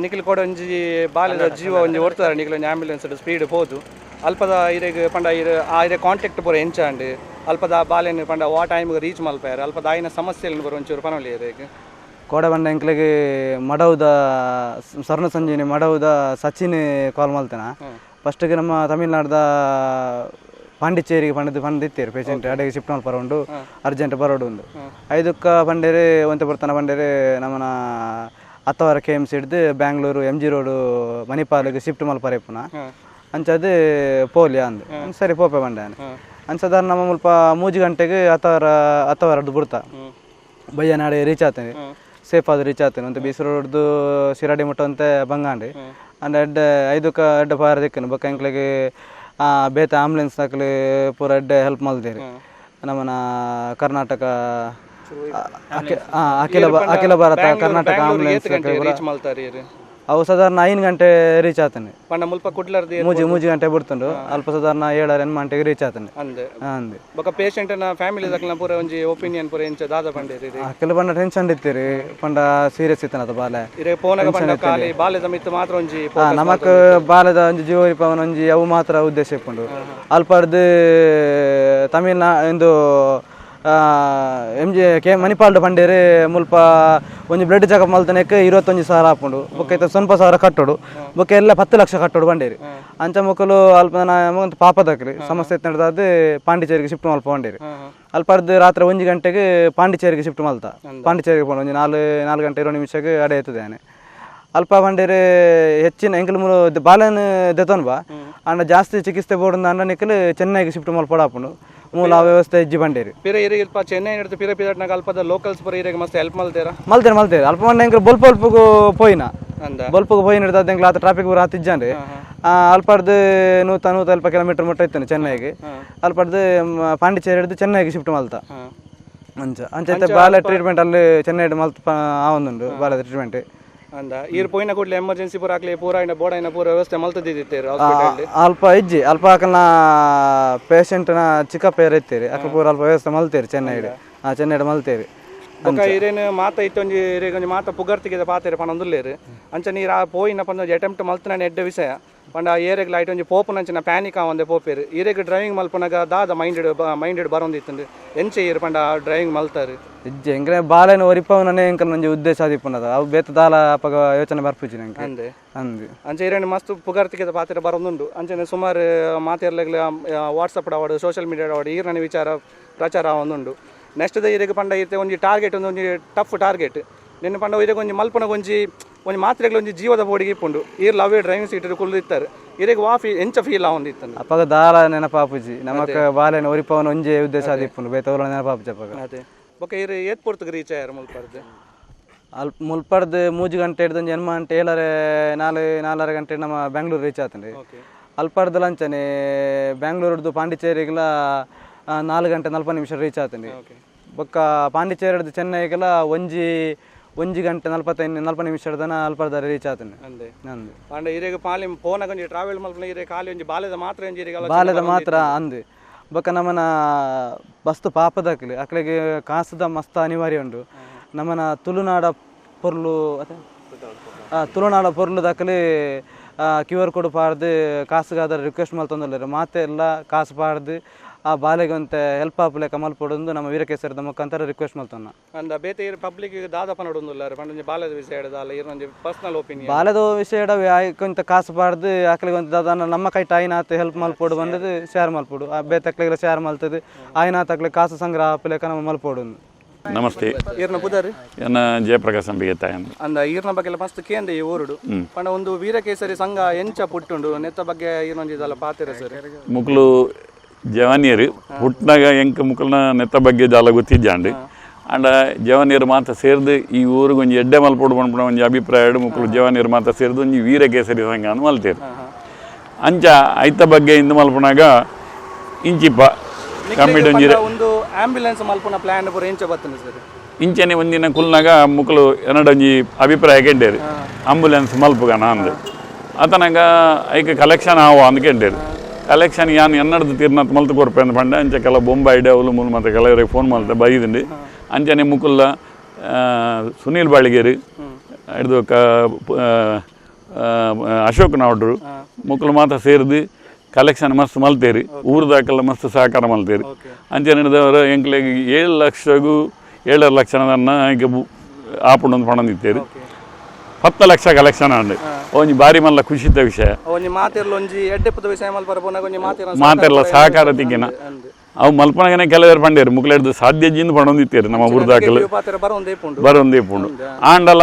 ನಿಖಿಲ್ ಕೂಡ ಒಂಜಿ ಬಾಲ್ಯದ ಜೀವ ಒಂಜಿ ಒಡ್ತಾರೆ ನಿಖಿಲ್ ಒಂಜಿ ಆಂಬ್ಯುಲೆನ್ಸ್ ಸ್ಪೀಡ್ ಹೋದು. ಅಲ್ಪದ ಇರೆಗ್ ಪಂಡ ಇರ ಆ ಇರೆ ಕಾಂಟ್ಯಾಕ್ಟ್ ಪೂರ ಎಂಚಾಂಡ್ ಅಲ್ಪದ ಬಾಲೆನ್ ಪಂಡ ವಾ ಟೈಮ್ಗೆ ರೀಚ್ ಮಲ್ಪಾರ ಅಲ್ಪದ ಆಯಿನ ಸಮಸ್ಯೆలను ಬರೋ ಒಂಚೂರು ಪನವಲಿ ಇರೆಗ್ ಕೋಡಬಂಡ ಎಂಕ್ಲೆಗೆ ಮಡವುದ ಸ್ವರ್ಣ ಸಂಜೀನಿ ಮಡವುದ ಸಚಿನ್ ಕಾಲ್ ಫಸ್ಟ್ ಫಸ್ಟ್ಗೆ ನಮ್ಮ ತಮಿಳ್ನಾಡ್ದ ಪಾಂಡಿಚೇರಿಗೆ ಪಂಡ ಪಂಡಿತ್ತೇರು ಪೇಷಂಟ್ ಅಡೆಗೆ ಶಿಫ್ಟ್ ಮಾಡಿ ಬರೋಂಡು ಅರ್ಜೆಂಟ್ ಬರೋಡು ಒಂದು ಐದಕ್ಕ ಬಂಡೇರಿ ಒಂತೆ ಬರ್ತಾನೆ ಬಂಡೇರಿ ನಮ್ಮನ ಹತ್ತವರ ಕೆ ಎಂ ಸಿ ಹಿಡ್ದು ಬ್ಯಾಂಗ್ಳೂರು ಎಂ ಜಿ ರೋಡು ಮಣಿಪಾಲಿಗೆ ಶಿಫ್ಟ್ ಮಲ್ಪರೆ ಪುನಃ. ಅಂಚದು ಪೋಲಿಯ ಅಂದು. ಸರಿ ಪೋಪೆ ಬಂಡೆ ಅಂಚದಾರ ನಮ್ಮ ಮುಲ್ಪ ಮೂಜಿ ಗಂಟೆಗೆ ಹತ್ತವರ ಹಿಡ್ದು ಬಿಡ್ತಾ. ಬಯ್ಯನಾಡೆ ರೀಚ್ ಆಗ್ತೇನೆ. ಸೇಫ್ ಆದ ರೀಚ್ ಆಗ್ತೇನೆ. ಅಂತ ಬೀಸರು ಹೊಡೆದು ಶಿರಾಡಿ ಮುಟ್ಟಂತೆ ಬಂಗಾಂಡಿ. ಅಂಡ್ ಎಡ್ಡೆ ಐದಕ್ಕೆ ಎಡ್ಡೆ ಪಾರ ದಿಕ್ಕನು ಬಕ್ಕ ಎಂಕ್ಲಿಗೆ ಬೇತ ಆಂಬುಲೆನ್ಸ್ ಹಾಕ್ಲಿ ಪೂರ ಎಡ್ಡೆ ಹೆಲ್ಪ್ ಮಲ್ದೇರಿ ನಮ್ಮನ ಕರ್ನಾಟಕ ಆ, ಅಖಿಲ ಅಖಿಲ ಭಾರತ ಕರ್ನಾಟಕ ಆಂಬುಲೆನ್ಸ್ ರೀಚ್ ಮಲ್ತಾರೆ ಇರು ಅವು ಸಾಧಾರಣ ಐದು ಗಂಟೆ ರೀಚ್ ಆತನೆ. ಪಂಡ ಮುಲ್ಪ ಕುಡ್ಲರ್ದು ಮೂಜಿ ಮೂಜಿ ಗಂಟೆ ಬಿಡ್ತುಂಡು. ಅಲ್ಪ ಸಾಧಾರಣ ಏಳರ ಗಂಟೆಗೆ ರೀಚ್ ಆತನೆ. ಅಂದೆ ಅಂದೆ ಬೊಕ ಪೇಷಂಟ್ನ ಫ್ಯಾಮಿಲಿ ದಕ್ಲ ಪೂರ ಒಂಜಿ ಒಪಿನಿಯನ್ ಪೂರ ಎಂಚ ದಾದ ಪಂಡೇರಿ ಅಖಿಲ ಬಂಡ ಟೆನ್ಷನ್ ಇತ್ತೀರಿ. ಪಂಡ ಸೀರಿಯಸ್ ಇತ್ತನದ ಬಾಲೆ. ಇರೆ ಪೋನಗ ಪಂಡ ಕಾಲಿ ಬಾಲ್ಯದ ಮಿತ್ತು ಮಾತ್ರ ಒಂಜಿ ನಮಕ್ ಬಾಲದ ಒಂಜಿ ಜೀವ ಪವನ್ ಒಂಜಿ ಅವು ಮಾತ್ರ ಉದ್ದೇಶ ಇಪ್ಪುಂಡು ಅಲ್ಪರ್ದು ತಮಿಳ್ನಾ ಇಂದು ಎಂ ಜಿ ಕೆ ಮಣಿಪಾಲ್ಡ್ ಪಂಡೇರಿ ಮುಲ್ಪ ಒಂಜಿ ಬ್ಲಡ್ ಚೆಕಪ್ ಮಲ್ತನೆಕ್ ಇರುವತ್ತೊಂಜಿ ಸಾವಿರ ಹಾಕೊಂಡು ಬೊಕ್ಕ ಐತ ಸ್ವಲ್ಪ ಸಾವಿರ ಕಟ್ಟೋಡು ಬೊಕ್ಕ ಎಲ್ಲ ಪತ್ತು ಲಕ್ಷ ಕಟ್ಟೋಡು ಬಂಡೇರಿ ಅಂಚ ಮಕ್ಕಳು ಅಲ್ಪ ನಮಗಂತ ಪಾಪ ದಕ್ರಿ. ಸಮಸ್ಯೆ ಎತ್ತ ನಡೆದಾದ ಪಾಂಡಿಚೇರಿಗೆ ಶಿಫ್ಟ್ ಮಲ್ಪ ಬಂಡೇರಿ ಅಲ್ಪರ್ದು ರಾತ್ರಿ ಒಂಜಿ ಗಂಟೆಗೆ ಪಾಂಡಿಚೇರಿಗೆ ಶಿಫ್ಟ್ ಮಲ್ತ ಪಾಂಡಿಚೇರಿಗೆ ಪೋಣ ಒಂಜಿ ನಾಲ್ಕು ನಾಲ್ಕು ಗಂಟೆ ಇರೋ ನಿಮಿಷಕ್ಕೆ ಅಡೆ ಎತ್ತದೇನೆ ಅಲ್ಪ ಬಂಡೇರಿ ಹೆಚ್ಚಿನ ಎಂಕಲ್ ಮೂರು ಬಾಲನ್ ದೆತೋನ್ ಅಂಡ ಜಾಸ್ತಿ ಚಿಕಿತ್ಸೆ ಬೋರ್ಡ್ ಅಂಡ ನಿಕ್ಕಲು ಚೆನ್ನೈಗೆ ಶಿಫ್ಟ್ ಮಾಡಿ ಪಡಾಪುಂಡು ಮೂಲ ವ್ಯವಸ್ಥೆ ಇಜ್ಜಿ ಬಂಡೇರಿ. ಪಿರ ಇರೆ ಇಲ್ಪ ಚೆನ್ನೈ ನಡ್ದು ಪಿರ ಪಿರಟ್ನಾಗ ಅಲ್ಪದ ಲೋಕಲ್ಸ್ ಪೂರ ಇರಿಗೆ ಮಸ್ತ್ ಹೆಲ್ಪ್ ಮಲ್ತೇರ ಮಲ್ತೇನೆ ಮಲ್ತೇರಿ ಅಲ್ಪ ಬಂಡ ಎಂಕಲ್ ಬೊಲ್ಪ ಅಲ್ಪಗೂ ಪೋಯಿನ. ಬೊಲ್ಪಗು ಪೋಯಿನ ಹಿಡ್ದು ಎಂಕಲ್ ಆತ ಟ್ರಾಫಿಕ್ ಬರ ಹತ್ತಿಜ್ಜಾನ್ರಿ ಅಲ್ಪಡ್ದು ನೂತ ನೂತ ಅಲ್ಪ ಕಿಲೋಮೀಟರ್ ಮುಟ್ಟ ಇತ್ತಾನೆ ಚೆನ್ನೈಗೆ. ಅಲ್ಪಡ್ದು ಪಾಂಡಿಚೇರಿ ಹಿಡಿದು ಚೆನ್ನೈಗೆ ಶಿಫ್ಟ್ ಮಲ್ತ. ಅಂಚ ಅಂಚ ಬಾಲ ಟ್ರೀಟ್ಮೆಂಟ್ ಅಲ್ಲಿ ಚೆನ್ನೈ ಮಲ್ತ ಆ ಒಂದುಂಡು ಬಾಲ ಟ್ರೀಟ್ಮೆಂಟ್ ಅಂದ. ಈರ್ ಪೋಯಿನ ಕೂಡಲೇ ಎಮರ್ಜೆನ್ಸಿ ಪೂರ ಆಗ್ಲಿ ಪೂರ ಇನ್ನ ಬೋಡ ಇನ್ನ ಪೂರ ವ್ಯವಸ್ಥೆ ಮಲ್ತದಿದ್ದೇರು ಹಾಸ್ಪಿಟಲ್ ಅಲ್ಪ ಇಜ್ಜಿ ಅಲ್ಪ ಆಕಲ್ನ ಪೇಷಂಟ್ನ ಚಿಕ್ಕಪ್ಪ ಇರ್ತೀರಿ ಅಕ್ಕ ಪೂರ ಅಲ್ಪ ವ್ಯವಸ್ಥೆ ಮಲ್ತೀರಿ ಚೆನ್ನೈಡ್. ಆ ಚೆನ್ನೈಡ್ ಮಲ್ತೀರಿ. ಬೊಕ ಇರೇನು ಮಾತ ಇತ್ತೊಂಜಿ ಇರೇಗ ಒಂಜಿ ಮಾತ ಪುಗರ್ತಿಗೆ ಪಾತೆರೆ ಪಣಂದುಲ್ಲೇರು. ಅಂಚನೆ ಅಂಚ ನೀರು ಆ ಪೋಯಿನ ಪಂದ ಅಟೆಂಪ್ಟ್ ಮಲ್ತನ ಎಡ್ಡ ವಿಷಯ. ಪಂಡ ಆ ಏರೆಗ್ಲ ಐಟ್ ಒಂಜಿ ಪೋಪುನಂಚಿನ ಪ್ಯಾನಿಕ್ ಆವಂದೆ ಪೋಪೇರು. ಇರೆಗ್ ಡ್ರೈವಿಂಗ್ ಮಲ್ಪನಾಗ ದಾದ ಮೈಂಡೆಡ್ ಮೈಂಡೆಡ್ ಬರೊಂದಿತ್ತುಂಡು ಎಂಚೆ ಇರು ಪಂಡ ಡ್ರೈವಿಂಗ್ ಮಲ್ತಾರೆ. ಇಜ್ಜೆ ಎಂಕ್ರೆ ಬಾಲೆನ ಒರಿಪವನೇ ಎಂಕಲ್ ನಂಜಿ ಉದ್ದೇಶ ಆದಿಪ್ಪುನದ. ಅವು ಬೇತ ದಾಲ ಅಪ್ಪಗ ಯೋಚನೆ ಬರ್ಪುಜಿನ ನಂಗೆ. ಅಂದೆ. ಅಂದು. ಅಂಚೆ ಇರೇನು ಮಸ್ತ್ ಪುಗರ್ತಿಗೆ ಪಾತೆರೆ ಬರೋದುಂಡು. ಅಂಚನೆ ಸುಮಾರು ಮಾತೆರ್ಲೆಗ್ಲ ವಾಟ್ಸಪ್ ಆವಾಡು ಸೋಷಿಯಲ್ ಮೀಡಿಯಾ ಆವಾಡು ಈರ್ನ ವಿಚಾರ ಪ್ರಚಾರ ಆವೊಂದುಂಡು. ನೆಕ್ಸ್ಟ್ ದ ಇರೆಗ್ ಪಂಡ ಇತ್ತೆ ಒಂಜಿ ಟಾರ್ಗೆಟ್ ಒಂದು ಒಂಜಿ ಟಫ್ ಟಾರ್ಗೆಟ್ ನಿನ್ನ ಪಂಡ ಇರೆಗ್ ಒಂಜಿ ಮಲ್ಪನ ಒಂಜಿ ಒಂಜಿ ಮಾತ್ರೆಗಳು ಒಂಜಿ ಜೀವದ ಬೋಡಿಗೆ ಇಪ್ಪುಂಡು. ಈರ್ ಲವೇ ಡ್ರೈವಿಂಗ್ ಸೀಟ್ ಕುಲ್ದಿತ್ತಾರೆ ಇರೆಗ್ ವಾ ಫೀ ಎಂಚ ಫೀಲ್ ಆವೊಂದಿತ್ತಂದು ಅಪ್ಪಗ ದಾಲ ನೆನಪಾಪುಜಿ. ನಮಕ್ ಬಾಲೆನ ಒರಿಪವನ ಒಂಜಿ ಉದ್ದೇಶ ಆದಿಪ್ಪುಂಡು ಬೇತ ಅವ್ರ ನೆನಪಾಪುಜಿ ಅಪ್ಪಗ. ಅದೇ. ಬೊಕ ಇರ್ ಏತ್ ಪೊರ್ತುಗೆ ರೀಚ್ ಆಯ್ಯಾರ ಮುಲ್ಪರ್ದು? ಅಲ್ಪ ಮುಲ್ಪಡ್ದು ಮೂಜಿ ಗಂಟೆ ಹಿಡ್ದು ಜನ್ಮ ಅಂಟೆ ಏಳರೆ ನಾಲ್ ನಾಲ್ಕರ ಗಂಟೆ ನಮ್ಮ ಬೆಂಗಳೂರು ರೀಚ್ ಆತನ್ರಿ ಓಕೆ. ಅಲ್ಪರ್ದು ಲಂಚನೆ ಬೆಂಗಳೂರದ್ದು ಪಾಂಡಿಚೇರಿಗೆಲ್ಲ ಆ, ನಾಲ್ಕು ಗಂಟೆ ನಲ್ಪ ನಿಮಿಷ ರೀಚ್ ಓಕೆ. ಬೊಕ್ಕ ಪಾಂಡಿಚೇರಿದು ಚೆನ್ನೈಗೆಲ್ಲ ಒಂಜಿ ಒಂಜಿ ಗಂಟೆ ನಲ್ಪತ್ತೈದು ನಲ್ಪ ನಿಮಿಷ ಹಿಡ್ದನ ಅಲ್ಪರ್ದಾರ ರೀಚ್ ಆತನೆ ಅಂದೆ ಅಂದೆ ಪಂಡ ಇರೆಗ್ ಪಾಲಿ ಫೋನಾಗ ಒಂಜಿ ಟ್ರಾವೆಲ್ ಮಲ್ಪನ ಇರೆ ಖಾಲಿ ಒಂಜಿ ಬಾಲ್ಯದ ಮಾತ್ರ ಒಂಜಿ ಬಾಲ್ಯದ ಮಾತ್ರ ಅಂದೆ. ಬೊಕ್ಕ ನಮ್ಮನ ಬಸ್ತು ಪಾಪದಾಕ್ಲಿ ಅಕ್ಲಿಗೆ ಕಾಸದ ಮಸ್ತ್ ಅನಿವಾರ್ಯ ಉಂಡು ನಮ್ಮನ ತುಳುನಾಡ ಪೊರ್ಲು ತುಳುನಾಡ ಪೊರ್ಲು ದಾಖಲೆ ಕ್ಯೂ ಆರ್ ಕೋಡ್ ಪಾಡ್ದು ಕಾಸುಗಾದ್ರೆ ರಿಕ್ವೆಸ್ಟ್ ಮಲ್ತಂದಿಲ್ಲ ಮಾತೆ ಎಲ್ಲ ಕಾಸು ಪಾಡ್ದು ಆ ಬಾಲೆಗೆ ಅಂತ ಹೆಲ್ಪ್ ಆಪ್ಲೆಕ್ಕ ಮಲ್ಪೊಡೊಂದು ನಮ್ಮ ವೀರಕೇಸರದ ಮುಖಾಂತರ ರಿಕ್ವೆಸ್ಟ್ ಮಾಡ್ತಾನೆ. ಅಂದ ಬೇತೆ ಇರ್ ಪಬ್ಲಿಕ್ ದಾದ ಪನೊಡೊಂದುಲ್ಲ ಪಂಡ ಒಂಜಿ ಬಾಲ್ಯದ ವಿಷಯ ಹಿಡ್ದಲ್ಲ ಇರೊಂಜಿ ಪರ್ಸನಲ್ ಒಪಿನಿಯನ್ ಬಾಲದ ವಿಷಯ ಆಯ್ಕೊಂತ ಕಾಸು ಪಾಡ್ದು ಆಕಲಿಗೆ ಒಂದು ದಾದ ನಮ್ಮ ಕೈ ಆಯ್ನಾತ್ ಹೆಲ್ಪ್ ಮಲ್ಪೊಡು ಬಂದದ್ದು ಶೇರ್ ಮಲ್ಪೋಡು. ಆ ಬೇತಕ್ಲಿಗೆಲ್ಲ ಶೇರ್ ಮಲ್ತದೆ ಆಯ್ನ ಅಕ್ಲೆ ಕಾಸು ಸಂಗ್ರಹ ಆಪ್ಲೆಕ್ಕ ನಮ್ಮ ಮಲ್ಪೋಡು ನಮಸ್ತೆ. ಈರ್ನ ನನ್ನ ಜಯಪ್ರಕಾಶ್ ಅಂಬಿಗೆ ತಾಯಂದು ಅಂದ. ಈರ್ನ ಬಗ್ಗೆ ಮಸ್ತ್ ಕೇಂದ್ರ ಈ ಊರುಡು. ಪಂಡ ಒಂದು ವೀರಕೇಸರಿ ಸಂಘ ಎಂಚ ಪುಟ್ಟುಂಡು ನೆತ್ತ ಬಗ್ಗೆ ಈರ್ನೊಂದಿದಲ್ಲ ಪಾತಿರ ಸರ್. ಮುಕ್ಲು ಜವಾನಿಯರು ಹುಟ್ನಾಗ ಎಂಕ ಮುಕ್ಲನ ನೆತ್ತ ಬಗ್ಗೆ ಜಾಲ ಗೊತ್ತಿಜ್ಜಾಂಡು ಅಂಡ ಜವಾನಿಯರು ಮಾತ ಸೇರ್ದು ಈ ಊರಿಗೆ ಒಂಜಿ ಎಡ್ಡೆ ಮಲ್ಪೊಡು ಪಂಪುನ ಒಂಜಿ ಅಭಿಪ್ರಾಯ ಮುಕ್ಲು ಜವಾನಿಯರು ಮಾತ ಸೇರ್ದು ಒಂಜಿ ವೀರಕೇಸರಿ ಸಂಘ ಅಂತ ಮಲ್ತೇರು ಅಂಚ ಐತ ಬಗ್ಗೆ ಇಂದು ಮಲ್ಪನಾಗ ಇಂಚಿಪ್ಪ ಕಮ್ಮಿಡ್ ಒಂಜಿ ಒಂದು ಆಂಬ್ಯುಲೆನ್ಸ್ ಮಲ್ಪುನ ಪ್ಲಾನ್ ಪೂರ ಎಂಚ ಬರ್ತದೆ ಸರ್ ಇಂಚನೆ ಒಂದಿನ ಕುಲ್ನಾಗ ಮುಕ್ಳು ಎರಡೊಂಜಿ ಅಭಿಪ್ರಾಯ ಕೆಂಡೇರು ಆಂಬುಲೆನ್ಸ್ ಮಲ್ಪುಗನ ಅಂದು ಆತನಾಗ ಐಕ ಕಲೆಕ್ಷನ್ ಆವ ಅಂದ್ ಕೆಂಡೇರು ಕಲೆಕ್ಷನ್ ಯಾನ್ ఎన్నడది ತೀರ್ನತ್ ಮಲ್ತು కోరిపోయింది పండి ಅಂಚೆ ಕೆಲ ಬೊಂಬೈ ಡೌಲು ಮೂಲ ಮತ್ತೆ ಕೆಲವರಿಗೆ ಫೋನ್ ಮಲ್ತೆ ಬೈದಿಂಡು ಅಂಚನೆ ಮುಕುಲ್ಲ ಆ, ಸುನೀಲ್ ಬಾಳಿಗೇರಿ ಹಿಡ್ದು ಕ ಅಶೋಕ್ ನಾವ್ಡ್ರು ಮುಕುಲ್ ಮಾತ ಸೇರಿದು ಕಲೆಕ್ಷನ್ ಮಸ್ತ್ ಮಲ್ತೇರಿ ಊರ್ದಾಕೆಲ್ಲ ಮಸ್ತ್ ಸಹಕಾರ ಮಲ್ತೇರಿ. ಅಂಚೆ ನಡೆದವರು ಎಂಕ್ಲೆಗೆ ಏಳು ಲಕ್ಷಗೂ ಏಳರ ಲಕ್ಷದನ್ನ ಈಗ ಆಪುಂಡು ಪಣದಿತ್ತೇರಿ ಹತ್ತು ಲಕ್ಷ ಕಲೆಕ್ಷನ್ ಅಂದ್ರೆ ಒಂಜಿ ಬಾರಿ ಮಲ್ಲ ಖುಷಿದ ವಿಷಯ. ಒಂಜಿ ಮಾತಿರ್ಲ ಒಂಜಿ ಎಡ್ಡೆಪ್ಪದ ವಿಷಯ ಒಂಜಿ ಮಾತಿರ ಸಹಕಾರ ತಿಕ್ಕಿನ ಅವು ಮಲ್ಪನಗನೆ ಕೆಲವರು ಪಂಡೇರು ಮುಕ್ಳು ಹಿಡ್ದು ಸಾಧ್ಯ ಜಿಂದು ಪಣದಿತ್ತೇರಿ ನಮ್ಮ ಊರ್ದಾಕಲು ಪಾತ್ರ ಬರ ಒಂದೇ ಪುಂಡು. ಬರೊಂದೇ ಪುಂಡು. ಆಂಡಲ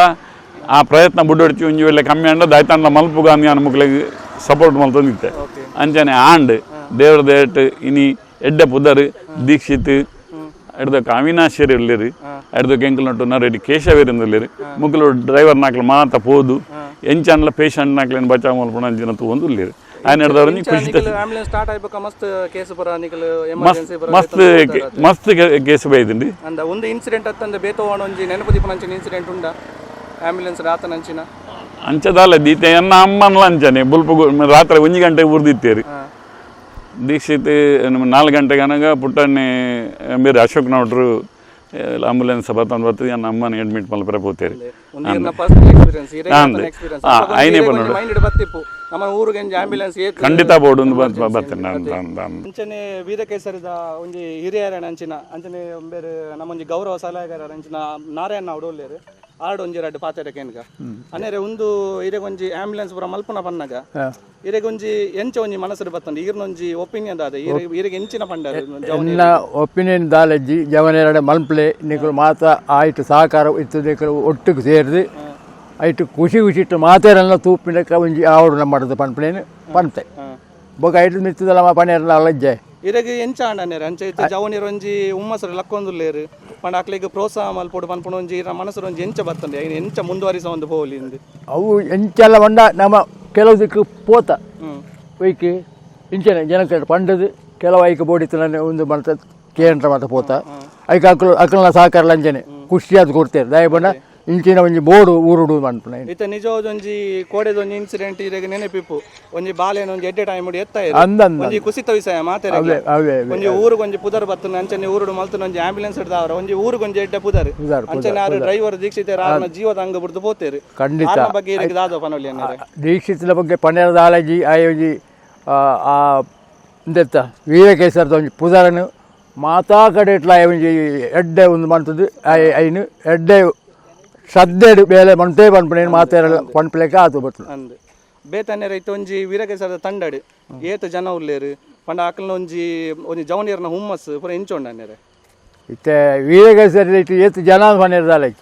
ಆ ಪ್ರಯತ್ನ ಬುಡ್ಡೊಡ್ಚಿ ಒಂಜಿ ವೇಳೆ ಕಮ್ಮಿ ಅಂಡ ದಾಯ್ತಾಂಡ ಮಲ್ಪು ಗಾಂಧಿ ಅನ್ನ ಮುಕ್ಳಿಗೆ ಸಪೋರ್ಟ್ ಮಲ್ತೊಂದಿತ್ತೆ ಅಂಚನೆ ಆಂಡ್ ದೇವ್ರ ದೇಟ್ ಇನಿ ಎಡ್ಡೆ ಪುದರ್ ದೀಕ್ಷಿತ್ ಹಿಡ್ದಕ್ಕೆ ಅವಿನಾಶರಿ ಇರ್ಲಿರಿ. ಹಿಡ್ದಕ್ಕೆ ಎಂಕಲ್ ನಟ್ಟು ನರೆಡಿ ಕೇಶವೇರಿಂದಲ್ಲಿರಿ ಮುಗ್ಲು ಡ್ರೈವರ್ ನಾಕ್ಲ ಮಾತ ಪೋದು. ಎಂಚನ್ಲ ಪೇಷಂಟ್ ನಾಕ್ಲೇನು ಬಚಾವ್ ಮಲ್ಪಣ ಅಂಚಿನ ಒಂದು ಇಲ್ಲಿರಿ ಆಯ್ನ ಹಿಡ್ದವ್ರ ಖುಷಿ ಆಂಬುಲೆನ್ಸ್ ಸ್ಟಾರ್ಟ್ ಆಯ್ಬೇಕ ಮಸ್ತ್ ಮಸ್ತ್ ಮಸ್ತ್ ಕೇಸ್ ಬೈದಿಂಡಿ ಅಂದ ಒಂದು ಇನ್ಸಿಡೆಂಟ್ ಅತ್ತಂದ ಬೇತೋವಣ ಒಂಜಿ ನೆನಪದಿ ಅಂಚಿನ ಇನ್ಸಿಡೆಂಟ್ ಉಂಡ. ಆಂಬ್ಯುಲೆನ್ಸ್ ರಾತನ ಅಂಚಿನ ಅಂಚದಾಲ ದೀತೆ ಎನ್ನ ಅಮ್ಮನ್ಲ ಅಂಚನೆ ಬುಲ್ಪ ರಾತ್ರಿ ಒಂಜಿ ಗಂಟೆ ಉರ್ದಿತ್ತೇರಿ. ದೀಕ್ಷಿತ್ ನಮ್ಮ ನಾಲ್ಕು ಗಂಟೆಗೆ ಅನಗ ಪುಟ್ಟಣ್ಣಿ ಬೇರೆ ಅಶೋಕ್ ನೋಡ್ರು ಆಂಬುಲೆನ್ಸ್ ಬರ್ತಂದು ಬರ್ತದೆ ನನ್ನ ಅಮ್ಮನ ಅಡ್ಮಿಟ್ ಮಲ್ಪರ ಆ, ಐನೇ ಏತ್ ಖಂಡಿತ ಬೋರ್ಡ್ ಒಂದು ಬರ್ತೇನೆ. ನಾನು ನಾನು ನಾನು ಅಂಚನೆ ವೀರಕೇಸರಿದ ಒಂಜಿ ಹಿರಿಯರ ಅಂಚಿನ ಅಂಚನೆ ಬೇರೆ ನಮ್ಮೊಂಜಿ ಗೌರವ ಸಲಹೆಗಾರ ಅಂಚಿನ ನಾರಾಯಣ ಅವ್ಡು ಒಳ್ಳೆರು ಆರ್ಡ್ ಒಂಜಿ ಎರಡು ಪಾತೆರ ಕೇನ್ಗ. ಉಂದು ಒಂದು ಇರೆಗೊಂಜಿ ಆಂಬುಲೆನ್ಸ್ ಪೂರ ಮಲ್ಪನ ಪನ್ನಗ. ಇರೆಗೊಂಜಿ ಎಂಚ ಒಂಜಿ ಮನಸ್ಸು ಬತ್ತಂದು. ಒಂಜಿ ಒಪಿನಿಯನ್ ದಾದ. ಇರೆಗೆ ಎಂಚಿನ ಪಂಡ ಎಲ್ಲ ಒಪಿನಿಯನ್ ದಾಲಜ್ಜಿ ಜವನೇರಡೆ ಮಲ್ಪಲೆ ನಿಕಲು ಮಾತ ಆಯ್ತು ಸಹಕಾರ ಇತ್ತು ನಿಕಲು ಒಟ್ಟಿಗೆ ಸೇರಿದು ಆಯ್ತು ಖುಷಿ ಖುಷಿಟ್ಟು ಮಾತೇರಲ್ಲ ತೂಪಿನಕ ಒಂಜಿ ಆವಡು ಮಾಡೋದು ಪನ್ಪಲೇನು ಪನ್ಪೆ ಬೊಕ ಐಟು ಮಿತ್ತದಲ್ಲ ಪನೇರಲ್ಲ ಅಲ್ಲಜ್ಜೆ. ಇರೆಗೆ ಎಂಚ ಆಂಡನೇರು ಅಂಚ ಇತ್ತು ಜವನಿರು ಒಂಜಿ ಉಮ್ಮಸರು ಲಕ್ಕೊಂದುಲ್ಲೇರು. ಪಂಡ ಅಕ್ಲಿಗೆ ಪ್ರೋತ್ಸಾಹ ಮಲ್ಪೊಡು ಪನ್ಪುಣ ಒಂಜಿ ಇರ ಮನಸ್ಸು ಒಂಜಿ ಎಂಚ ಬತ್ತಂದೆ ಐನ್ ಎಂಚ ಮುಂದುವರಿಸ ಒಂದು ಹೋಲಿ ಇಂದು. ಅವು ಎಂಚೆಲ್ಲ ಮಂಡ ನಮ್ಮ ಕೆಲವು ದಿಕ್ಕು ಪೋತ. ವೈಕಿ ಇಂಚನೆ ಜನಕ್ಕೆ ಪಂಡದು ಕೆಲವು ಐಕ ಬೋಡಿತ್ತು ನಾನು ಒಂದು ಮಾಡ್ತಾ ಕೇಂದ್ರ ಮಾತ ಪೋತ. ಐಕ ಅಕ್ಕಲು ಅಕ್ಕಲ ಸಹಕಾರ ಲಂಜನೆ. ಖುಷಿಯಾದ ಕೊಡ್ತೇವೆ. ದಯ ಬಣ್ಣ ಇಂಚಿನ ಒಂಜಿ ಬೋರ್ಡ್ ಊರುಡು ಮನ್ಪುನ ಇತ್ತ ನಿಜವಾದ ಒಂಜಿ ಕೋಡೆದೊಂಜಿ ಇನ್ಸಿಡೆಂಟ್ ಇರೆಗೆ ನೆನಪಿಪ್ಪು. ಒಂಜಿ ಬಾಲೆನ ಒಂಜಿ ಎಡ್ಡೆ ಟೈಮ್ ಮುಡಿ ಎತ್ತ. ಅಂದಂದ ಒಂಜಿ ಕುಸಿತ ವಿಷಯ ಮಾತೆರೆ ಅವೇ ಅವೇ ಒಂಜಿ ಊರು ಒಂಜಿ ಪುದರ್ ಬತ್ತು ಅಂಚನೆ ಊರುಡು ಮಲ್ತು ಒಂಜಿ ಆಂಬ್ಯುಲೆನ್ಸ್ ಹಿಡ್ದಾವ್ರ ಒಂಜಿ ಊರು ಒಂಜಿ ಎಡ್ಡೆ ಪುದರ್. ಅಂಚನೆ ಆರು ಡ್ರೈವರ್ ದೀಕ್ಷಿತ ಆರ್ನ ಜೀವದ ಅಂಗ ಬಿಡ್ದು ಪೋತೇರು. ಖಂಡಿತ. ಬಗ್ಗೆ ಇರೆಗೆ ದಾದ ಪನೋಲಿ ಅನ್ನರೆ ದೀಕ್ಷಿತನ ಬಗ್ಗೆ ಪನ್ನೆರಡು ಆಲಜಿ ಆಯೋಜಿ ಆ ಇಂದೆತ್ತ ವೀರಕೇಸರದ ಒಂಜಿ ಪುದರನು ಮಾತಾ ಕಡೆ ಇಟ್ಲ ಒಂಜಿ ಎಡ್ಡೆ ಒಂದು ಮಾಡ್ತದೆ ಐನು ಎಡ್ಡೆ ಶ್ರದ್ಧೆಡು ಬೇಲೆ ಮಂಟೇ ಪನ್ಪಣೇನು ಮಾತಾಡಲ್ಲ ಪನ್ಪಲೆಕ್ಕ ಆತು ಬರ್ತದೆ ಅಂದ್. ಬೇತನ್ನೆರ ಇತ್ತ ಒಂಜಿ ವೀರಕೇಸರದ ತಂಡಡು. ಏತ ಜನ ಉಲ್ಲೇರು. ಪಂಡ ಅಕಲ್ನ ಒಂಜಿ ಒಂಜಿ ಜವನಿಯರ್ನ ಹುಮ್ಮಸ್ ಪೂರ ಎಂಚೋಂಡ ಅನ್ನೆರೆ ಇತ್ತೆ ವೀರಕೇಸರಿ ಇಟ್ಟು ಏತು ಜನ ಪನ್ನೆರಡು ಆಲಜಿ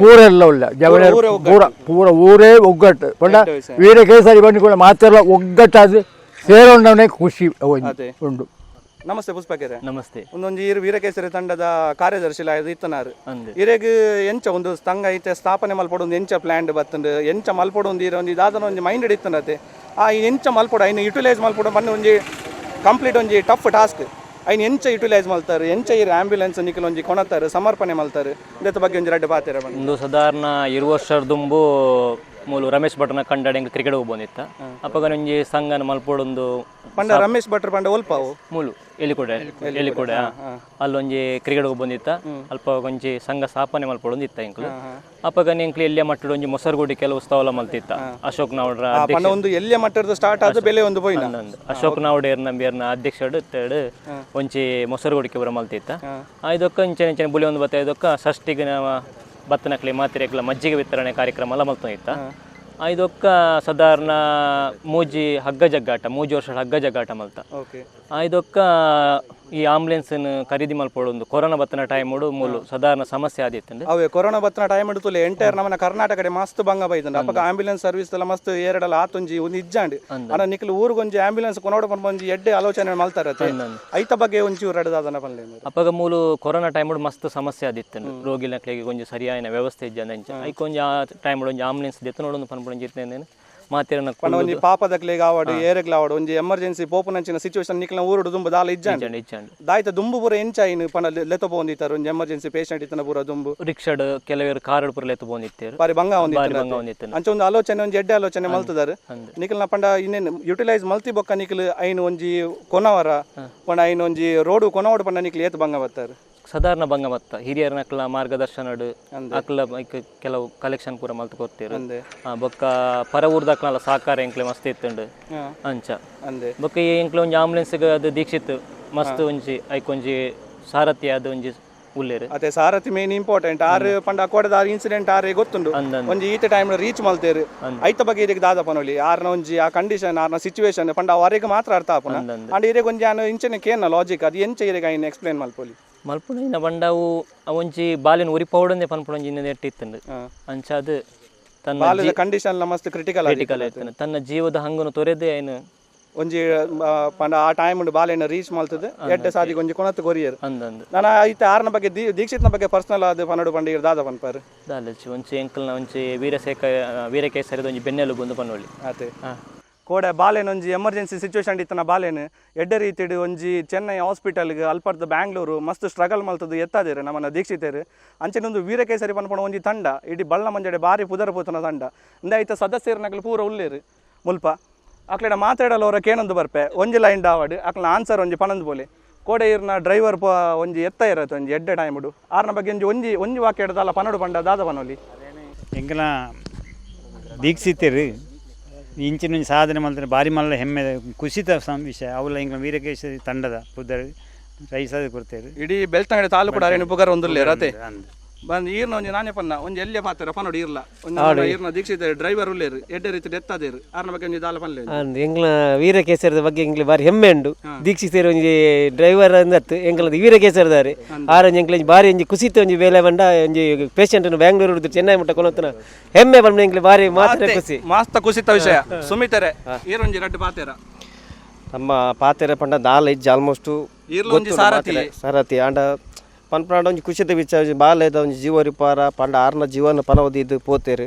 ಪೂರೆಲ್ಲ ಉಳ್ಳ ಜವನ ಪೂರ ಪೂರ ಊರೇ ಒಗ್ಗಟ್ಟು. ಪಂಡ ವೀರಕೇಸರಿ ಬಂದು ಕೂಡ ಮಾತೆಲ್ಲ ಒಗ್ಗಟ್ಟಾದು ಸೇರೋಂಡವನೇ ಖುಷಿ. ಉಂಡು ನಮಸ್ತೆ ಪುಷ್ಪಕೆರೆ ನಮಸ್ತೆ. ಒಂದೊಂದು ಈರ್ ವೀರಕೇಸರಿ ತಂಡದ ಕಾರ್ಯದರ್ಶಿ ಇತ್ತನಾರು. ಇರೆಗ್ ಎಂಚ ಒಂದು ಸ್ತಂಗ ಐತೆ ಸ್ಥಾಪನೆ ಮಲ್ಪಡು ಒಂದು ಎಂಚ ಪ್ಲ್ಯಾಂಡ್ ಬತ್ತಂಡು ಎಂಚ ಮಲ್ಪಡು ಒಂದು ಇರ ಒಂದು ಇದಾದನ ಒಂದು ಮೈಂಡ್ ಇತ್ತನತೆ ಆ ಎಂಚ ಮಲ್ಪಡು ಐನು ಯುಟಿಲೈಸ್ ಮಲ್ಪಡು ಬನ್ನಿ ಒಂಜಿ ಕಂಪ್ಲೀಟ್ ಒಂಜಿ ಟಫ್ ಟಾಸ್ಕ್ ಐನ್ ಎಂಚ ಯುಟಿಲೈಸ್ ಮಲ್ತಾರೆ ಎಂಚ ಇರು ಆಂಬ್ಯುಲೆನ್ಸ್ ನಿಖಿಲ್ ಒಂಜಿ ಕೊಣತಾರೆ ಸಮರ್ಪಣೆ ಮಲ್ತಾರೆ. ಇದರ ಬಗ್ಗೆ ಒಂಜಿ ಎರಡು ಬಾತಿರ ಒಂದು ಸಾಧಾರಣ ಇರು ವರ್ಷದುಂಬು ಮೂಲು ರಮೇಶ್ ಭಟ್ನ ಕಂಡಾಡೆ ಕ್ರಿಕೆಟ್ ಬಂದಿತ್ತ ಅಪ್ಪಗ ಒಂಜಿ ಸಂಘನ ಮಲ್ಪೊಡೊಂದು ಪಂಡ ರಮೇಶ್ ಭಟ್ರು ಪಂಡ ಒಲ್ಪಾವು ಮೂಲು. ಎಲಿಕೊಡೆ ಎಲಿಕೊಡೆ. ಅಲ್ಲೊಂಜಿ ಕ್ರಿಕೆಟ್ ಬಂದಿತ್ತ. ಅಲ್ಪ ಒಂಜಿ ಸಂಘ ಸ್ಥಾಪನೆ ಮಲ್ಪಡೊಂದು ಇತ್ತ ಇಂಕ್ಲು. ಅಪ್ಪಗ ಎಂಕ್ಲಿ ಎಲ್ಲೇ ಮಟ್ಟಡ ಒಂಜಿ ಮೊಸರುಗುಡಿ ಕೆಲವು ಸ್ಥಾವಲ ಮಲ್ತಿತ್ತ. ಅಶೋಕ್ ನಾವಡ್ರ ಒಂದು ಎಲ್ಲಿಯ ಮಟ್ಟದ ಸ್ಟಾರ್ಟ್ ಆದ ಬೆಲೆ ಒಂದು ಅಶೋಕ್ ನಾವಡೇರ್ ನಂಬಿಯರ್ನ ಅಧ್ಯಕ್ಷಡು ತೇಡ್ ಒಂಚಿ ಮೊಸರುಗುಡಿಕೆ ಬರ ಮಲ್ತಿತ್ತ. ಇದಕ್ಕ ಇಂಚೆ ಇಂಚೆ ಬುಲಿ ಒಂದು ಬತ್ತ ಇದಕ್ಕ ಷಷ್ಟಿಗೆ ನಾವು ಬತ್ತನಕ್ಲಿ ಮಾತಿರೆಕ್ಲ ಮಜ್ಜಿಗೆ ವಿತರಣೆ ಕಾರ್ಯಕ್ರಮ ಎಲ್ಲ ಮಲ್ತೊಂದಿತ್ತ. ಇದೊಕ್ಕ ಸಾಧಾರಣ ಮೂಜಿ ಹಗ್ಗ ಜಗ್ಗಾಟ ಮೂಜಿ ವರ್ಷ ಹಗ್ಗ ಜಗ್ಗಾಟ ಮಲ್ತ ಓಕೆ ಇದೊಕ್ಕ ಈ ಆಂಬುಲೆನ್ಸ್ ಖರೀದಿ ಮಲ್ಪೊಡು ಒಂದು ಕೊರೋನಾ ಬತ್ತನ ಟೈಮ್ ಮೂಲು ಸಾಧಾರಣ ಸಮಸ್ಯೆ ಆದಿತ್ತು ಅವೇ ಕೊರೋನಾ ಬತ್ತನ ಟೈಮ್ ಹಿಡಿತುಲೆ ಎಂಟೈರ್ ನಮ್ಮ ಕರ್ನಾಟಕಡೆ ಮಸ್ತ್ ಭಂಗ ಬೈದಂಡ ಅಪ್ಪ ಆಂಬುಲೆನ್ಸ್ ಸರ್ವಿಸ್ ಎಲ್ಲ ಮಸ್ತ್ ಎರಡಲ್ಲ ಆತೊಂಜಿ ಒಂದು ಇಜ್ಜಾಂಡ್. ಅನ್ನ ನಿಕ್ಲು ಊರಿಗೊಂಜಿ ಆಂಬ್ಯುಲೆನ್ಸ್ ಕೊನೋಡ ಬಂದು ಎಡ್ಡೆ ಆಲೋಚನೆ ಮಲ್ತಾರತ್ತೆ. ಐತ ಬಗ್ಗೆ ಒಂಚೂರು ರಡದಾದನ ಪಲ್ಲೆ ಅಪ್ಪಗ ಮೂಲು ಕೊರೋನಾ ಟೈಮ್ ಮಸ್ತ್ ಸಮಸ್ಯೆ ಆದಿತ್ತು ರೋಗಿ ನಕ್ಲಿಗೆ ಕೊಂಚ ಸರಿಯಾದ ವ್ಯವಸ್ಥೆ ಇದ್ದ ಐಕೊಂಜಿ ಆ ಟೈಮ್ ಒಂಜಿ ಆಂಬುಲೆನ್ಸ್ ದೆತ್ತು ನೋಡೊಂದು ಪನ್ಪುಣ ಇರ್ತೇನೆ ಮಾತಿರನ ಪಂಡ ಒಂಜಿ ಪಾಪದಕ್ಲೆಗ್ ಆವಾಡು ಏರೆಗ್ಲ ಆವಡ್ ಒಂಜಿ ಎಮರ್ಜೆನ್ಸಿ ಪೋಪುನಂಚಿನ ಸಿಚುವೇಶನ್ ನಿಕ್ಲ ಊರುಡು ದುಂಬು ದಾಲ ಇಜ್ಜಾಂಡ್. ಇಚ್ಚಂಡು ದಾಯ್ತ ದುಂಬು ಪೂರ ಎಂಚಾಯಿನ ಪಂಡ ಲೆತ ಬಂದಿತ್ತಾರೆ ಒಂಜಿ ಎಮರ್ಜೆನ್ಸಿ ಪೇಷಂಟ್ ಇತ್ತನ ಪೂರ ದುಂಬು. ರಿಕ್ಷಾಡ್ ಕೆಲವರು ಕಾರಡ್ ಪುರ ಲೆತ ಬಂದಿತ್ತೇರು ಬಾರಿ ಬಂಗ ಒಂದಿತ್ತು ಅಂಚ ಒಂದು ಆಲೋಚನೆ ಒಂಜಿ ಎಡ್ಡೆ ಆಲೋಚನೆ ಮಲ್ತದಾರ. ನಿಕ್ಲನ ಪಂಡ ಇನ್ನೇನು ಯುಟಿಲೈಸ್ ಮಲ್ತಿ ಬೊಕ್ಕ ನಿಖಲ್ ಐನು ಒಂಜಿ ಕೊನವರ ಪಂಡ ಐನ್ ಒಂಜಿ ರೋಡು ಕೊನವಡು ಪಂಡ ನಿಕ್ಲು ಏತ್ ಬಂಗ ಬತ್ತಾರೆ. ಸಾಧಾರಣ ಭಂಗ ಮತ್ತ. ಹಿರಿಯರ ಅಕ್ಲ ಮಾರ್ಗದರ್ಶನ ಅಕ್ಲ ಐಕ್ ಕೆಲವು ಕಲೆಕ್ಷನ್ ಪೂರ ಮಲ್ತು ಆ ಬೊಕ್ಕ ಪರ ಊರ್ದಕ್ಲ ಸಹಕಾರ ಎಂಕ್ಲೆ ಮಸ್ತ್ ಇತ್ತುಂಡು. ಅಂಚ. ಅಂದೆ. ಬೊಕ್ಕ ಈ ಎಂಕ್ಲೆ ಒಂಜಿ ಆಂಬುಲೆನ್ಸ್ ಅದು ದೀಕ್ಷಿತ್ ಮಸ್ತ್ ಒಂಜಿ ಐಕ್ ಒಂಜಿ ಸಾರಥಿ ಅದು ಒಂಜಿ ಉಲ್ಲೇರು ಅದೇ ಸಾರಥಿ ಮೇನ್ ಇಂಪಾರ್ಟೆಂಟ್ ಆರು ಪಂಡ ಅಕೋಡದ ಆರು ಇನ್ಸಿಡೆಂಟ್ ಆರು ಗೊತ್ತುಂಡು. ಒಂಜಿ ಈತ ಟೈಮ್ ರೀಚ್ ಮಲ್ತೇರು ಐತ ಬಗ್ಗೆ ಇದಕ್ಕೆ ದಾದ ಪನೊಲಿ ಆರ್ನ ಒಂಜಿ ಆ ಕಂಡೀಷನ್ ಆರ್ನ ಸಿಚುವೇಶನ್ ಪಂಡ ಅವರಿಗೆ ಮಾತ್ರ ಅರ್ಥ ಆಪುನ. ಅಂಡ್ ಇರೆಗ್ ಒಂಜಿ ಆನ ಇಂಚನೆ ಕೇನ ಲಾಜಿಕ್ ಅದು ಎಂಚ ಇರೆಗ ಇನ್ನು ಎಕ್ಸ್ಪ್ಲೇನ್ ಮಲ್ಪೊಲಿ ಮಲ್ಪುಣ ಇನ್ನ ಬಂಡವು ಒಂಜಿ ಬಾಲಿನ ಉರಿ ಪೌಡಂದೆ ಪನ್ಪುಣ ಒಂಜಿ ಇನ್ನೊಂದು ಎಟ್ಟು ಇತ್ತುಂಡು ಅಂಚ ಅದು ತನ್ನ ಕಂಡೀಷನ್ ಮಸ್ತ್ ಕ್ರಿಟಿಕಲ್ ಕ್ರಿಟಿಕಲ್ ತನ್ನ ಜೀವದ ಹಂಗನ್ನು ತೊರೆದೇ ಏನು ಒಂಜಿ ಆ, ಪಂಡ ಆ ಟೈಮ್ ಬಾಲೆನ ರೀಚ್ ಮಾಲ್ತದೆ ಎಡ್ಡೆ ಸಾದಿಗೆ ಒಂಜಿ ಕೊನತ್ತು ಕೊರಿಯರ್. ನಾನು ಐತ ಆರ್ನ ಬಗ್ಗೆ ದೀಕ್ಷಿತ್ನ ಬಗ್ಗೆ ಪರ್ಸನಲ್ ಆದ ಪನ್ನಡು ಪಂಡಿಗೆ ದಾದ ಪನ್ಪರ್ ದಾಲಚಿ ಒಂಚಿ ಎಂಕಲ್ನ ಒಂಚಿ ವೀರಶೇಖ ವೀರಕೇಸರಿದ ಒಂಜಿ ಬೆನ್ನೆಲು ಬಂದು ಪನ್ನೊಳ್ಳಿ. ಆತೆ. ಕೋಡೆ ಬಾಲೆನ್ ಒಂಜಿ ಎಮರ್ಜೆನ್ಸಿ ಸಿಚುವೇಶನ್ ಇತ್ತನ ಬಾಲೆನ್ ಎಡ್ಡೆ ರೀತಿಡು ಒಂಜಿ ಚೆನ್ನೈ ಹಾಸ್ಪಿಟಲ್ಗೆ ಅಲ್ಪರ್ದ ಬ್ಯಾಂಗ್ಳೂರು ಮಸ್ತ್ ಸ್ಟ್ರಗಲ್ ಮಾಲ್ತದ್ದು ಎತ್ತದೇರು ನಮ್ಮನ್ನ ದೀಕ್ಷಿತರು. ಅಂಚೆನೊಂದು ವೀರಕೇಸರಿ ಪನ್ಪಣ ಒಂಜಿ ತಂಡ ಇಡೀ ಬಳ್ಳ ಮಂಜಡೆ ಬಾರಿ ಪುದರ್ ಪೂತನ ತಂಡ. ಇಂದ ಐತ ಸದಸ್ಯರನಕಲು ಪೂರ ಉಳ್ಳೇರು ಮುಲ್ಪ. ಅಕ್ಲೆಡ ಮಾತಾಡಲು ಅವರ ಕೇನೊಂದು ಬರ್ಪೆ? ಒಂಜಿ ಲೈನ್ ಡಾವಡ್ ಅಕ್ಲ ಆನ್ಸರ್ ಒಂಜಿ ಪಣಂದ್ ಬೋಲಿ. ಕೋಡೆ ಇರ್ನ ಡ್ರೈವರ್ ಪ ಒಂಜಿ ಎತ್ತ ಇರತ್ತೆ ಒಂಜಿ ಎಡ್ಡೆ ಟೈಮ್ಡು ಆರ್ನ ಬಗ್ಗೆ ಒಂಜಿ ಒಂಜಿ ಒಂಜಿ ವಾಕ್ಯ ಹಿಡ್ದಲ್ಲ ಪನ್ನಡು ಪಂಡ ದಾದ ಪನೋಲಿ. ಎಂಕಲ ದೀಕ್ಷಿತರು? ಇಂಚಿನ ಸಾಧನೆ ಮಾಡ್ತಾರೆ ಭಾರಿ ಮಲ್ಲ ಹೆಮ್ಮೆ ಕುಸಿತ ಸಂ ವಿಷಯ. ಅವಲ್ಲ ಹಿಂಗ ವೀರಕೇಶ ತಂಡದ ಪುದ್ದರು ರೈಸಾದ ಕೊಡ್ತೇವೆ ಇಡೀ ಬೆಳ್ತಂಗಡೆ ತಾಲೂಕು ಅರೇನು ಪುಗರ್ ಒಂದುಲ್ಲೆ ರತೆ. ಬಂದ್ ಈರ್ನ ಒಂಜಿ ನಾನೇ ಪನ್ನ ಒಂಜಿ ಎಲ್ಲೆ ಪಾತ್ರ ಪನೋಡು ಇರ್ಲ ಒಂಜಿ ಈರ್ನ ದೀಕ್ಷಿತ ಡ್ರೈವರ್ ಉಳ್ಳೇರು ಎಡ್ಡೆ ರೀತಿ ಡೆತ್ ಆದೇರು. ಆರ್ನ ಬಗ್ಗೆ ಒಂಜಿ ದಾಲ ಪನ್ಲೆ ಅಂದ್ ಎಂಗ್ಲ ವೀರಕೇಸರದ ಬಗ್ಗೆ ಎಂಗ್ಲ ಬಾರಿ ಹೆಮ್ಮೆ ಉಂಡು ದೀಕ್ಷಿತರು ಒಂಜಿ ಡ್ರೈವರ್ ಅಂದತ್ತು ಎಂಗ್ಲದ ವೀರಕೇಸರದಾರೆ. ಆರೊಂಜಿ ಎಂಕ್ಲ ಬಾರಿ ಒಂಜಿ ಕುಸಿತ ಒಂಜಿ ವೇಲೆ ಬಂಡ ಒಂಜಿ ಪೇಷಂಟ್ ಬೆಂಗಳೂರು ಹಿಡಿದು ಚೆನ್ನೈ ಮುಟ್ಟ ಕೊನೊತ್ತನ ಹೆಮ್ಮೆ ಬಂದ ಎಂಗ್ಲ ಬಾರಿ ಮಾತ್ರ ಖುಷಿ. ಮಾಸ್ತ ಕುಸಿತ ವಿಷಯ. ಸುಮಿತರೆ ಈರೊಂಜಿ ರಡ್ಡು ಪಾತೇರ? ನಮ್ಮ ಪಾತೆರ ಪಂಡ ದಾಲ ಇಜ್ಜ ಆಲ್ಮೋಸ್ಟ್ ಒಂಜಿ ಸಾರಥಿ. ಸಾರಥಿ ಆಂಡ ಪನ್ಪನಾಡ ಒಂಜಿ ಕುಸಿತ ವಿಚಾರ ಒಂಜಿ ಬಾಲೆದ ಒಂಜಿ ಜೀವರಿಪಾರ ಪಂಡ ಆರ್ನ ಜೀವನ ಪನವದಿದ್ದು ಪೋತೇರು.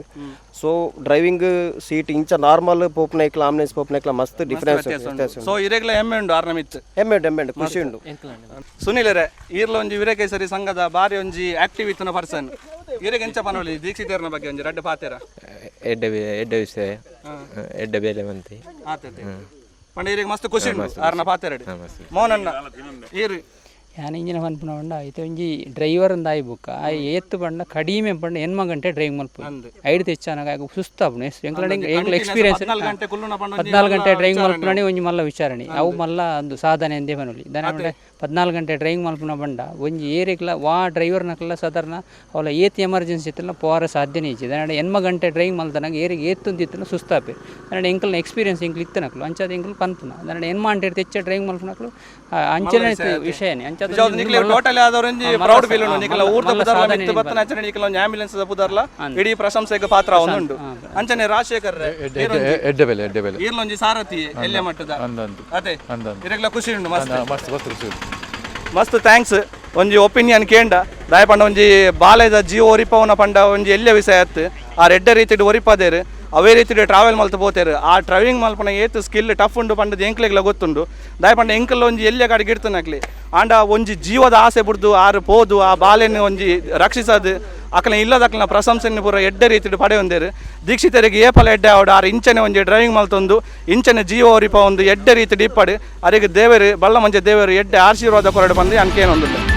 ಸೊ ಡ್ರೈವಿಂಗ್ ಸೀಟ್ ಇಂಚ ನಾರ್ಮಲ್ ಪೋಪ್ನೈಕ್ಲ ಆಂಬುಲೆನ್ಸ್ ಪೋಪ್ನೈಕ್ಲ ಮಸ್ತ್ ಡಿಫರೆನ್ಸ್ ಸೊ ಇರೆಗ್ಲ ಎಮ್ಮೆ ಉಂಡು ಆರ್ನ ಮಿತ್? ಎಮ್ಮೆ ಉಂಡು ಎಮ್ಮೆ ಉಂಡು ಖುಷಿ ಉಂಟು. ಸುನಿಲರೆ ಈರ್ಲ ಒಂಜಿ ವೀರಕೇಸರಿ ಸಂಘದ ಬಾರಿ ಒಂಜಿ ಆಕ್ಟಿವ್ ಇತ್ತನ ಪರ್ಸನ್. ಇರೆಗ್ ಎಂಚ ಪನವಲಿ ದೀಕ್ಷಿತರ್ನ ಬಗ್ಗೆ ಒಂಜಿ ರೆಡ್ ಪಾತೆರ? ಎಡ್ಡ ಎಡ್ಡ ವಿಷಯ. ಎಡ್ಡ ಬೇಲೆ ಮಂತಿ ಆತತೆ. ಪಂಡ ಇರೆಗ್ ಮಸ್ತ್ ಖುಷಿ ಉಂಡು ಆರ್ನ ಪಾತೆರಡು ಮೋನಣ್ಣ ಈರು ಯಾನ್ ಇಂಜಿನ ಪನ್ಪುನ ಪಂಡ ಐತೆ ಒಂಜಿ ಡ್ರೈವರ್ ಅಂದ ಆಯ್ಬುಕ್ಕ ಆ ಏತ್ತು ಪಂಡ ಕಡಿಮೆ ಪಂಡ ಎನ್ಮ ಗಂಟೆ ಡ್ರೈವಿಂಗ್ ಮಲ್ಪ ಐದು ತೆಚ್ಚಾನಾಗ ಆಗ ಸುಸ್ತಾಪುಣ ಎಂಕ್ಲ ಎಕ್ಸ್ಪೀರಿಯನ್ಸ್ ಹದಿನಾಲ್ಕು ಗಂಟೆ ಒಂಜಿ ಡ್ರೈವಿಂಗ್ ಮಲ್ಪುನನೆ ಒಂಜಿ ಮಲ್ಲ ವಿಚಾರಣೆ. ಅವು ಮಲ್ಲ ಒಂದು ಸಾಧನೆ ಅಂದೇ ಪನೊಲಿ ದನ ಪದ್ನಾಲ್ಕು ಗಂಟೆ ಡ್ರೈವಿಂಗ್ ಮಲ್ಪುನ ಬಂಡ ಒಂಜಿ ಏರಿಕ್ಲ ವಾ ಡ್ರೈವರ್ನಕ್ಲ ಸಾಧಾರಣ ಅವಲ ಏತ್ ಎಮರ್ಜೆನ್ಸಿ ಇತ್ತಲ್ಲ ಪೋರ ಸಾಧ್ಯನೇ ಇಚ್ಚಿ. ದಾಂಡ ಎನ್ಮ ಗಂಟೆ ಡ್ರೈವಿಂಗ್ ಮಲ್ತನಾಗ ಏರಿಗೆ ಏತ್ತೊಂದು ಇತ್ತಲ್ಲ ಸುಸ್ತಾಪೆ. ದಾಂಡ ಎಂಕಲ್ನ ಎಕ್ಸ್ಪೀರಿಯನ್ಸ್ ಎಂಕ್ಲು ಇತ್ತನಕ್ಲು ಅಂಚಾದ ಎಂಕ್ಲು ಪನ್ಪುನ. ದಾಂಡ ಎನ್ಮ ಅಂಟೆ ತೆಚ್ಚ ಡ್ರೈವಿಂಗ್ ಮಲ್ಪುನಕ್ಲು ಅಂಚನೆ ವಿಷಯನೇ ಅಂಚಾದ ಇಡೀ ಪ್ರಶಂಸೆಗೆ ಪಾತ್ರ ಆವೊಂದುಂಡು ಅಂಚನೆ ರಾಜಶೇಖರ್ ಎಡ್ಡೆ ಬೆಲೆ ಎಡ್ಡೆ ಬೆಲೆ. ಈರ್ಲೊಂಜಿ ಸಾರಥಿ ಎಲ್ಲೆ ಮಟ್ಟದ. ಅಂದಂದು ಅದೇ. ಅಂದಂದು ಖುಷಿ ಉಂಡು ಮಸ್ತ್ ಮಸ್ತ್ ಖುಷಿ ಉಂಟು. ಮಸ್ತ್ ಥ್ಯಾಂಕ್ಸ್ ಒಂಜಿ ಒಪಿನಿಯನ್ ಕೇಂಡ. ದಾಯ ಪಂಡ ಒಂಜಿ ಬಾಲೆದ ಜೀವ ಒರಿಪವನ ಪಂಡ ಒಂಜಿ ಎಲ್ಲೆ ವಿಷಯ ಅತ್ತು ಆ ರೆಡ್ಡ ರೀತಿಡ್ ಒರಿಪದೇರು. ಅವೇ ರೀತಿಡ್ ಟ್ರಾವೆಲ್ ಮಲ್ತ ಪೋತೇರು. ಆ ಟ್ರಾವೆಲಿಂಗ್ ಮಲ್ಪನ ಏತು ಸ್ಕಿಲ್ ಟಫ್ ಉಂಡು ಪಂಡದ ಎಂಕ್ಲೆಗ್ಲ ಗೊತ್ತುಂಡು. ದಾಯ ಪಂಡ ಎಂಕಲ್ ಒಂಜಿ ಎಲ್ಲೆ ಕಡೆ ಗಿಡ್ತನಕ್ಲಿ ಆಂಡ ಒಂಜಿ ಜೀವದ ಆಸೆ ಬಿಡ್ದು, ಆರು ಪೋದು, ಆ ಬಾಲೆನ ಒಂಜಿ ರಕ್ಷಿಸದು. ಅಕ್ಲ ಅಕಲ ಪ್ರಶಂಸನೆ ಪೂರ ಎಡ್ಡೆ ಪಡೆ ಒಂದೇರು ದೀಕ್ಷಿತರಿಗೆ ಏಪಲ ಎಡ್ಡೆ ಆವಡು, ಆರು ಇಂಚನೆ ಒಂಜಿ ಡ್ರೈವಿಂಗ್ ಮಲ್ತೊಂದು ಇಂಚನೆ ಜೀವ ಒರಿಪ ಒಂದು ಎಡ್ಡೆ ರೀತಿ ಇಪ್ಪಡು. ಅರಿಗೆ ದೇವರು ಬಲ್ಲ ಮಂಜೆ ದೇವರು ಎಡ್ಡೆ ಆಶೀರ್ವಾದ ಕೊರಡು ಬಂದು ಅನ್ಕೇನೊಂದಿಲ್ಲ